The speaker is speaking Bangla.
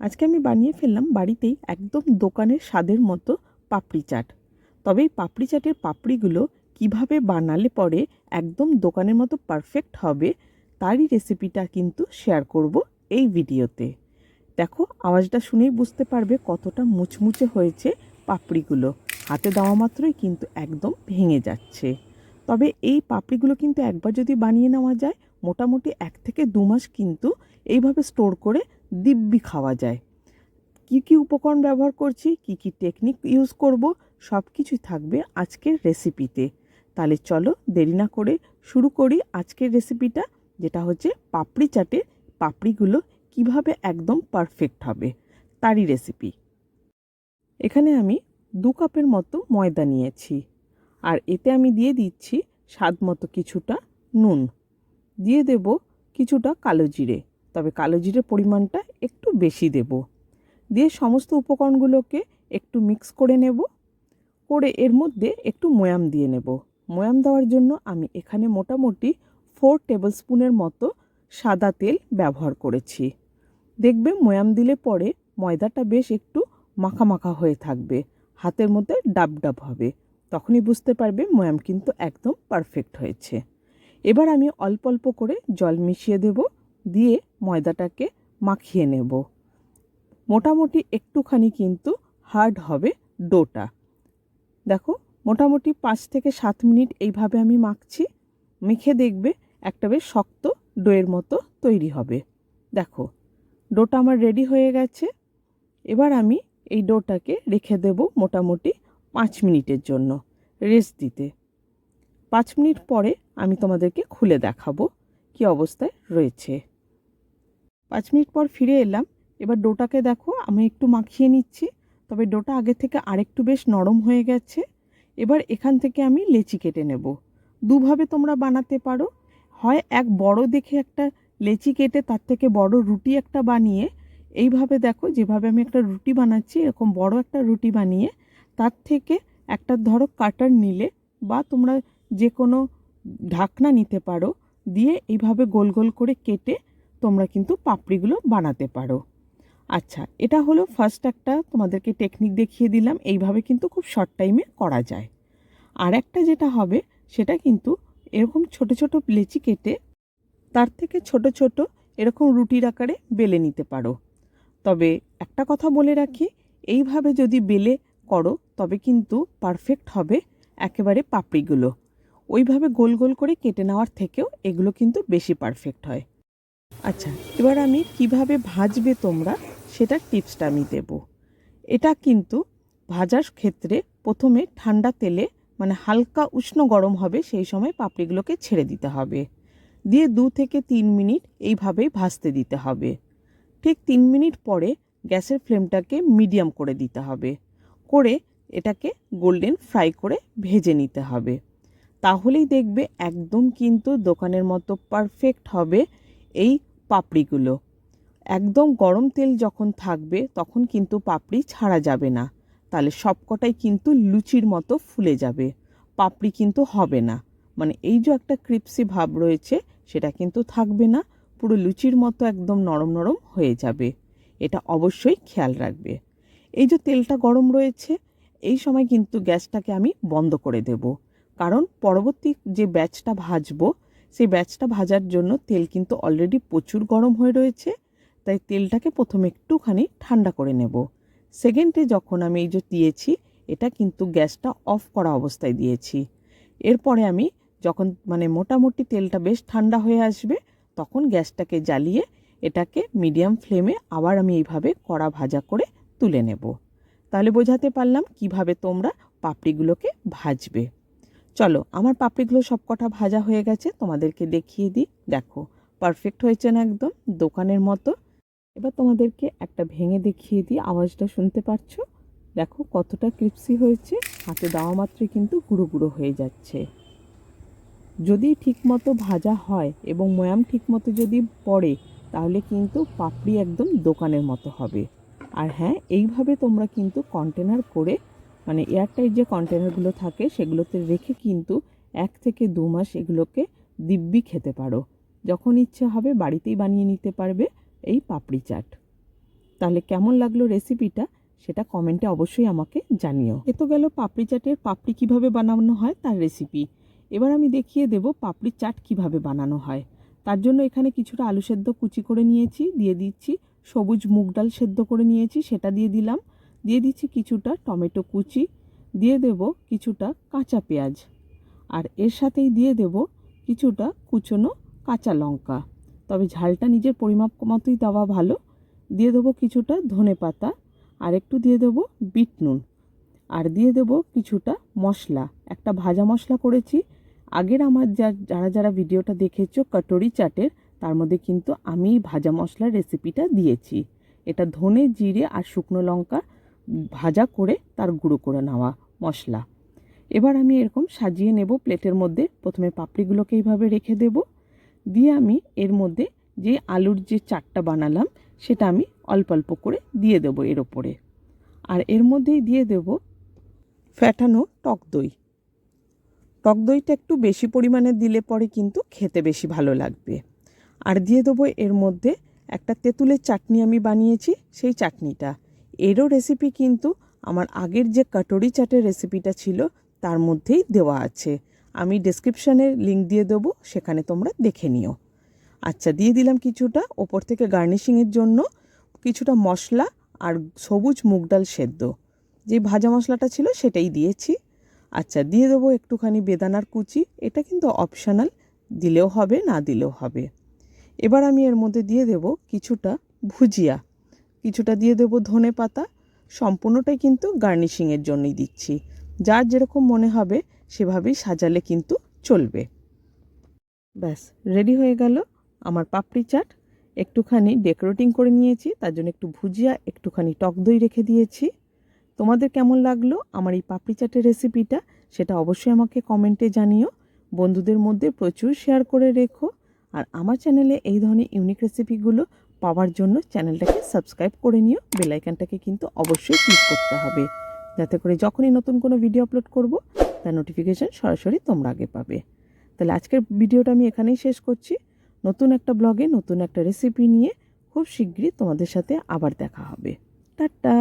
আজকে আমি বানিয়ে ফেললাম বাড়িতেই একদম দোকানের স্বাদের মতো পাপড়ি চাট। তবে এই পাপড়ি চাটের পাপড়িগুলো কীভাবে বানালে পরে একদম দোকানের মতো পারফেক্ট হবে, তারই রেসিপিটা কিন্তু শেয়ার করব এই ভিডিওতে। দেখো, আওয়াজটা শুনেই বুঝতে পারবে কতটা মুচমুচে হয়েছে পাপড়িগুলো। হাতে দেওয়া মাত্রই কিন্তু একদম ভেঙে যাচ্ছে। তবে এই পাপড়িগুলো কিন্তু একবার যদি বানিয়ে নেওয়া যায়, মোটামুটি এক থেকে দু মাস কিন্তু এইভাবে স্টোর করে দিব্যি খাওয়া যায়। কি কি উপকরণ ব্যবহার করছি, কি কি টেকনিক ইউজ করব, সব কিছুই থাকবে আজকের রেসিপিতে তাহলে চলো দেরি না করে শুরু করি আজকের রেসিপিটা যেটা হচ্ছে পাপড়ি চাটের পাপড়িগুলো কীভাবে একদম পারফেক্ট হবে। তারই রেসিপি এখানে আমি দু কাপের মতো ময়দা নিয়েছি, আর এতে আমি দিয়ে দিচ্ছি স্বাদ মতো কিছুটা নুন। দিয়ে দেব কিছুটা কালো জিরে। তবে কালো জিরের পরিমাণটা একটু বেশি দেব। দিয়ে সমস্ত উপকরণগুলোকে একটু মিক্স করে নেব। করে এর মধ্যে একটু ময়াম দিয়ে নেব। ময়াম দেওয়ার জন্য আমি এখানে মোটামুটি ফোর টেবিল স্পুনের মতো সাদা তেল ব্যবহার করেছি। দেখবে ময়াম দিলে পরে ময়দাটা বেশ একটু মাখা মাখা হয়ে থাকবে। হাতের মধ্যে ডাব ডাব হবে। তখনই বুঝতে পারবে ময়াম কিন্তু একদম পারফেক্ট হয়েছে। এবার আমি অল্প অল্প করে জল মিশিয়ে দেব। দিয়ে ময়দাটাকে মাখিয়ে নেব। মোটামুটি একটুখানি কিন্তু হার্ড হবে ডোটা। দেখো, মোটামুটি পাঁচ থেকে সাত মিনিট এইভাবে আমি মাখছি, মেখে দেখবে একটা বেশ শক্ত ডোয়ের মতো তৈরি হবে। দেখো, ডোটা আমার রেডি হয়ে গেছে। এবার আমি এই ডোটাকে রেখে দেব মোটামুটি পাঁচ মিনিটের জন্য রেস্ট দিতে। পাঁচ মিনিট পরে আমি তোমাদেরকে খুলে দেখাবো কি অবস্থায় রয়েছে। পাঁচ মিনিট পর ফিরে এলাম। এবার ডোটাকে দেখো, আমি একটু মাখিয়ে নিচ্ছি। তবে ডোটা আগে থেকে আরেকটু বেশ নরম হয়ে গেছে। এবার এখান থেকে আমি লেচি কেটে নেব। দুভাবে তোমরা বানাতে পারো। হয় এক বড় দেখে একটা লেচি কেটে তার থেকে বড় রুটি একটা বানিয়ে, এইভাবে দেখো, যেভাবে আমি একটা রুটি বানাচ্ছি, এরকম বড় একটা রুটি বানিয়ে, তার থেকে একটা ধরো কাটার নিলে বা তোমরা যে কোনো ঢাকনা নিতে পারো, দিয়ে এইভাবে গোল গোল করে কেটে তোমরা কিন্তু পাপড়িগুলো বানাতে পারো। আচ্ছা এটা হলো ফার্স্ট একটা তোমাদেরকে টেকনিক দেখিয়ে দিলাম, এইভাবে কিন্তু খুব শর্ট টাইমে করা যায়। আর একটা যেটা হবে, সেটা কিন্তু এরকম ছোট ছোট লেচি কেটে তার থেকে ছোট ছোট এরকম রুটির আকারে বেলে নিতে পারো। তবে একটা কথা বলে রাখি, এইভাবে যদি বেলে করো, তবে কিন্তু পারফেক্ট হবে একেবারে পাপড়িগুলো। ওইভাবে গোল গোল করে কেটে নেওয়ার থেকেও এগুলো কিন্তু বেশি পারফেক্ট হয়। আচ্ছা এবার আমি কীভাবে ভাজবে তোমরা সেটার টিপসটা আমি দেব। এটা কিন্তু ভাজার ক্ষেত্রে প্রথমে ঠান্ডা তেলে মানে হালকা উষ্ণ গরম হবে, সেই সময় পাপড়িগুলোকে ছেড়ে দিতে হবে। দিয়ে দু থেকে তিন মিনিট এইভাবেই ভাজতে দিতে হবে। ঠিক তিন মিনিট পরে গ্যাসের ফ্লেমটাকে মিডিয়াম করে দিতে হবে। করে এটাকে গোল্ডেন ফ্রাই করে ভেজে নিতে হবে। তাহলেই দেখবে একদম কিন্তু দোকানের মতো পারফেক্ট হবে। এই পাপড়িগুলো। একদম গরম তেল যখন থাকবে, তখন কিন্তু পাপড়ি ছাড়া যাবে না। তাহলে সবকটাই কিন্তু লুচির মতো ফুলে যাবে। পাপড়ি কিন্তু হবে না। মানে এই যে একটা ক্রিপসি ভাব রয়েছে, সেটা কিন্তু থাকবে না। পুরো লুচির মতো একদম নরম নরম হয়ে যাবে। এটা অবশ্যই খেয়াল রাখবে। এই যে তেলটা গরম রয়েছে, এই সময় কিন্তু গ্যাসটাকে আমি বন্ধ করে দেব। কারণ পরবর্তী যে ব্যাচটা ভাজবো সেই ব্যাচটা ভাজার জন্য তেল কিন্তু অলরেডি প্রচুর গরম হয়ে রয়েছে, তাই তেলটাকে প্রথমে একটুখানি ঠান্ডা করে নেব। সেকেন্ডে যখন আমি এই যে দিয়েছি, এটা কিন্তু গ্যাসটা অফ করা অবস্থায় দিয়েছি। এরপরে আমি যখন মানে মোটামুটি তেলটা বেশ ঠান্ডা হয়ে আসবে, তখন গ্যাসটাকে জ্বালিয়ে এটাকে মিডিয়াম ফ্লেমে আবার আমি এইভাবে কড়া ভাজা করে তুলে নেব। তাহলে বোঝাতে পারলাম কীভাবে তোমরা পাপড়িগুলোকে ভাজবে। চলো, আমার পাপড়িগুলো সব কটা ভাজা হয়ে গেছে, তোমাদেরকে দেখিয়ে দিই। দেখো পারফেক্ট হয়েছে না একদম, দোকানের মতো। এবার তোমাদেরকে একটা ভেঙে দেখিয়ে দিই, আওয়াজটা শুনতে পাচ্ছ দেখো, কতটা ক্রিপসি হয়েছে, হাতে দেওয়া মাত্রই কিন্তু গুঁড়ো গুঁড়ো হয়ে যাচ্ছে। যদি ঠিকমতো ভাজা হয় এবং ময়াম ঠিকমতো যদি পড়ে, তাহলে কিন্তু পাপড়ি একদম দোকানের মতো হবে। আর হ্যাঁ এইভাবে তোমরা কিন্তু কন্টেনার করে মানে এয়ারটাইট যে কন্টেনারগুলো থাকে, সেগুলোতে রেখে কিন্তু এক থেকে দু মাস এগুলোকে দিব্যি খেতে পারো। যখন ইচ্ছে হবে বাড়িতেই বানিয়ে নিতে পারবে এই পাপড়ি চাট। তাহলে কেমন লাগল রেসিপিটা সেটা কমেন্টে অবশ্যই আমাকে জানিও। এ তো গেল পাপড়ি চাটের পাপড়ি কীভাবে বানানো হয় তার রেসিপি এবার আমি দেখিয়ে দেব পাপড়ি চাট কীভাবে বানানো হয়। তার জন্য এখানে কিছুটা আলু সেদ্ধ কুচি করে নিয়েছি, দিয়ে দিচ্ছি সবুজ মুগ ডাল সেদ্ধ করে নিয়েছি, সেটা দিয়ে দিলাম। দিয়ে দিচ্ছি কিছুটা টমেটো কুচি, দিয়ে দেব কিছুটা কাঁচা পেঁয়াজ। আর এর সাথেই দিয়ে দেব কিছুটা কুচনো কাঁচা লঙ্কা। তবে ঝালটা নিজের পরিমাপ মতোই দেওয়া ভালো। দিয়ে দেবো কিছুটা ধনে পাতা আর একটু দিয়ে দেবো বিট নুন। আর দিয়ে দেব কিছুটা মশলা। একটা ভাজা মশলা করেছি। আগের আমার যা, যারা যারা ভিডিওটা দেখেছ কটরি চাটের, তার মধ্যে কিন্তু আমি ভাজা মশলার রেসিপিটা দিয়েছি। এটা ধনে, জিরে আর শুকনো লঙ্কা ভাজা করে তার গুঁড়ো করে নেওয়া মশলা। এবার আমি এরকম সাজিয়ে নেব প্লেটের মধ্যে। প্রথমে পাপড়িগুলোকে এইভাবে রেখে দেব। দিয়ে আমি এর মধ্যে যে আলুর যে চাটটা বানালাম, সেটা আমি অল্প অল্প করে দিয়ে দেবো এর ওপরে। আর এর মধ্যেই দিয়ে দেব ফ্যাটানো টক দই। টক দইটা একটু বেশি পরিমাণে দিলে পরে কিন্তু খেতে বেশি ভালো লাগবে। আর দিয়ে দেবো এর মধ্যে একটা তেঁতুলের চাটনি আমি বানিয়েছি, সেই চাটনিটা। এরও রেসিপি কিন্তু আমার আগের যে কাটরি চাটের রেসিপিটা ছিল, তার মধ্যেই দেওয়া আছে। আমি ডেসক্রিপশানে লিঙ্ক দিয়ে দেবো, সেখানে তোমরা দেখে নিও। আচ্ছা দিয়ে দিলাম কিছুটা। ওপর থেকে গার্নিশিংয়ের জন্য কিছুটা মশলা আর সবুজ মুগ ডাল সেদ্ধ। যে ভাজা মশলাটা ছিল, সেটাই দিয়েছি। আচ্ছা দিয়ে দেবো একটুখানি বেদানার কুচি। এটা কিন্তু অপশনাল দিলেও হবে, না দিলেও হবে। এবার আমি এর মধ্যে দিয়ে দেব কিছুটা ভুজিয়া। কিছুটা দিয়ে দেব ধনে পাতা। সম্পূর্ণটাই কিন্তু গার্নিশিংয়ের জন্যই দিচ্ছি। যার যেরকম মনে হবে, সেভাবেই সাজালে কিন্তু চলবে। ব্যাস, রেডি হয়ে গেল আমার পাপড়ি চাট। একটুখানি ডেকোরেটিং করে নিয়েছি, তার জন্য একটু ভুজিয়া, একটুখানি টক দই রেখে দিয়েছি। তোমাদের কেমন লাগল আমার এই পাপড়ি চাটের রেসিপিটা, সেটা অবশ্যই আমাকে কমেন্টে জানিও। বন্ধুদের মধ্যে প্রচুর শেয়ার করে রেখো। আর আমার চ্যানেলে এই ধরনের ইউনিক রেসিপিগুলো পাওয়ার জন্য চ্যানেলটাকে সাবস্ক্রাইব করে নিও। বেলাইকানটাকে কিন্তু অবশ্যই ক্লিক করতে হবে। যাতে করে যখনই নতুন কোনো ভিডিও আপলোড করব, তার নোটিফিকেশান সরাসরি তোমরা আগে পাবে। তাহলে আজকের ভিডিওটা আমি এখানেই শেষ করছি। নতুন একটা ব্লগে নতুন একটা রেসিপি নিয়ে খুব শীঘ্রই তোমাদের সাথে আবার দেখা হবে। টাটা!